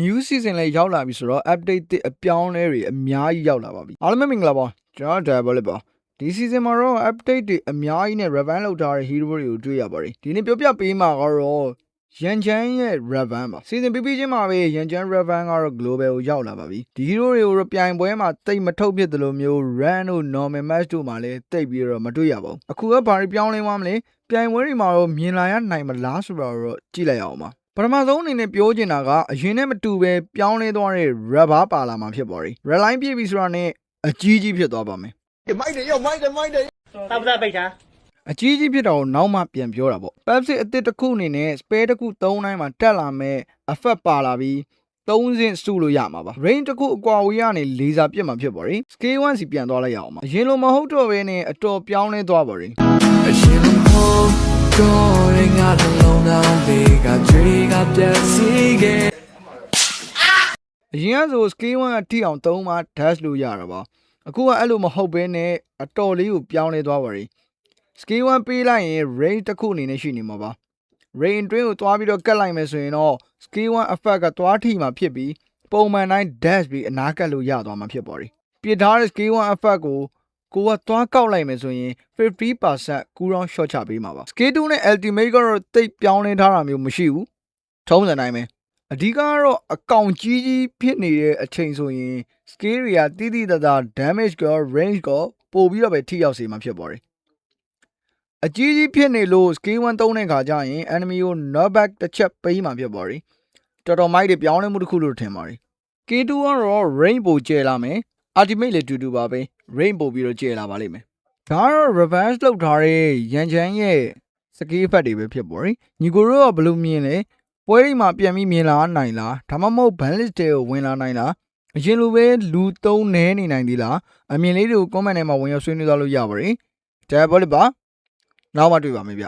new season လည်းရောက်လာပြီဆိုတော့ update တစ်အပြောင်းအလဲတွေအများကြီးရောက်လာပါပြီအားလုံးပဲမင်္ဂလာပါကျွန်တော် Diabolic ပါဒီ season မှာတော့ update တွေအများကြီးနဲ့ revamp လုပ်ထားတဲ့ hero တွေကိုတွေ့ရပါတယ်ဒီနေ့ပြောပြပေးမှာကတော့ရန်ချမ်းရဲ့ revamp ပါ season ပြီးပြီးချင်းမှာပဲရန်ချမ်း revamp ကတော့ global ကိုရောက်လာပါပြီဒီ hero တွေကိုတော့ပြိုင်ပွဲမှာတိတ်မထုတ်ဖြစ်တယ်လို့မျိုး run တို့ normal match တို့မှာလည်းတိတ်ပြီးတော့မတွေ့ရပါဘူးအခုကဘာတွေပြောင်းလဲသွားမလဲပြိုင်ပွဲတွေမှာတော့မြင်လာရနိုင်မလားဆိုတော့တော့ကြည့်လိုက်အောင်ပါ ပထမဆုံးအနေနဲ့ပြောချင်တာကအရင်နဲ့မတူပဲပြောင်းလဲသွားတဲ့ rubber ပါလာမှာဖြစ်ပါရီ red line ပြည့်ပြီဆိုတာနဲ့အကြီးကြီးဖြစ်သွားပါမယ်မိုက်တယ်ရောက်မိုက်တယ်မိုက်တယ်တောက်ပပိတ်ထားအကြီးကြီးဖြစ်တာကိုနောက်မှပြန်ပြောတာပေါ့ Pepsi အသစ်တစ်ခုအနေနဲ့ spare တစ်ခုသုံးတိုင်းမှာတက်လာမဲ့ effect ပါလာပြီးသုံးစင်းစုလို့ရမှာပါ range တစ်ခုအကွာဝေးကနေလေဆာပြစ်မှာဖြစ်ပါရီ scale 1စီပြန်သွားလိုက်ရအောင်ပါအရင်လိုမဟုတ်တော့ဘဲနဲ့အတော်ပြောင်းလဲသွားပါရီအရှင်မဟုတ်တော့ရင်ငါနှလုံးသားတွေကကြွေက ပြတ်စီခဲ့အရင်ကဆို scale 1အထိအောင်သုံးမှ dash လို့ရတာပါအခုကအဲ့လိုမဟုတ်ဘဲနဲ့အတော်လေးကိုပြောင်းလဲသွားပါရီ scale 1ပေးလိုက်ရင် range တစ်ခုအနေနဲ့ရှိနေမှာပါ range တွင်းကိုသွားပြီးတော့ကတ်လိုက်မယ်ဆိုရင်တော့ scale 1 effect ကသွားထိမှာဖြစ်ပြီးပုံမှန်တိုင်း dash ပြီးအနားကတ်လို့ရသွားမှာဖြစ်ပါရီပြစ်ထားတဲ့ scale 1 effect ကိုကိုကသွားကောက်လိုက်မယ်ဆိုရင်50%ကူရောင်း short ချပေးမှာပါ scale 2နဲ့ ultimate ကတော့တိတ်ပြောင်းလဲထားတာမျိုးမရှိဘူး ထုံးစံတိုင်းပဲအဓိကကတော့အကောင်ကြီးကြီးဖြစ်နေတဲ့အချိန်ဆိုရင် scale တွေကတိတိတသား damage ကော range ကောပို့ပြီးတော့ပဲထိရောက်စေမှာဖြစ်ပါတယ်အကြီးကြီးဖြစ်နေလို့ scale 1သုံးတဲ့ခါကျရင် enemy ကို knock back တစ်ချက်ပေးမှာဖြစ်ပါတယ်တော်တော်မိုက်တွေပြောင်းလဲမှုတစ်ခုလို့ထင်ပါတယ် K2 ကတော့ rainbow ကျဲလာမယ် ultimate လည်းတူတူပါပဲ rainbow ပြီးတော့ကျဲလာပါလိမ့်မယ်ဒါကတော့ reverse လုပ်ထားတဲ့ရန်ချမ်းရဲ့ skill effect တွေပဲဖြစ်ပေါ်တယ်ညီကိုတို့ကဘယ်လိုမြင်လဲ ပွဲတွေမှာပြန်ပြီးမြင်လာနိုင်လားဒါမှမဟုတ် ban list တွေကိုဝင်လာနိုင်လားအရင်လိုပဲလူသုံးနေနေနိုင်သေးလားအမြင်လေးတွေကို comment ထဲမှာဝင်ရောက်ဆွေးနွေးသွားလို့ရပါတယ် Diabolic ပါနောက်မှတွေ့ပါမယ်ဗျ